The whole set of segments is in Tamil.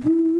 ராஜாவின்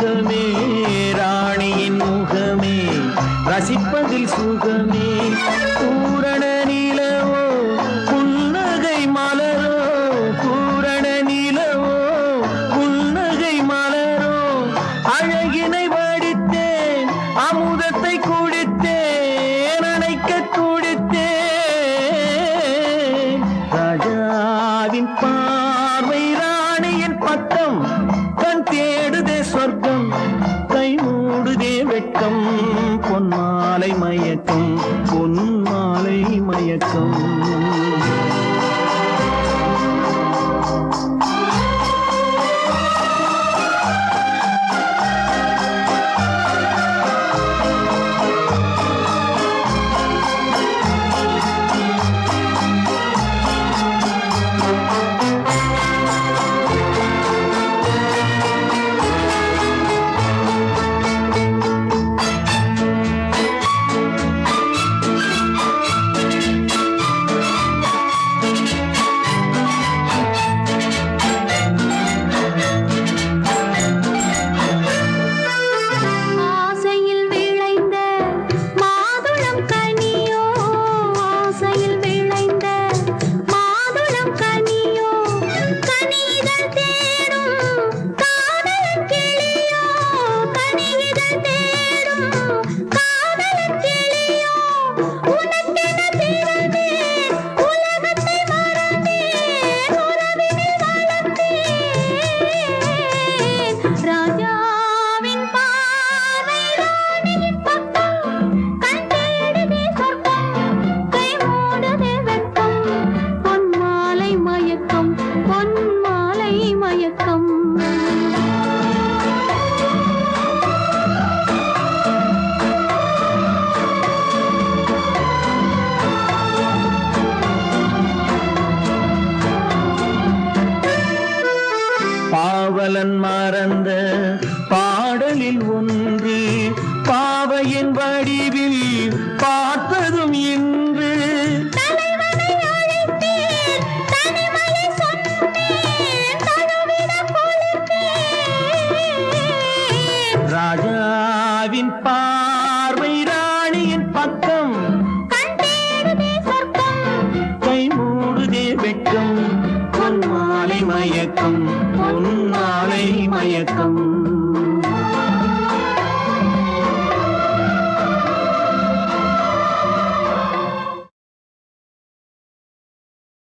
ரசிப்பதில் சுகமே ராணியின் முகமே. ரசிப்பதில் சுகமே. பூரண நிலவோ புன்னகை மலரோ. பூரண நிலவோ புன்னகை மலரோ. அழகினை வடித்தேன் அமுதத்தை குடித்தேன் அணைக்க துடித்தேன் ராஜாவின் பார்வை ராணியின் பட்டம் கண் தேடுதே சொர்க்கம் பொன்மாலை மயக்கம் பொன்மாலை மயக்கம். பாவலன் மறந்த பாடலில் ஒன்று பாவையின் வடிவில் பார்த்ததும் இன்று ராஜாவின் பார்வை ராணியின் பக்கம் கை மூடுதே வெட்கம். மாலை மயக்கம் பொன் மாலை மயக்கம்.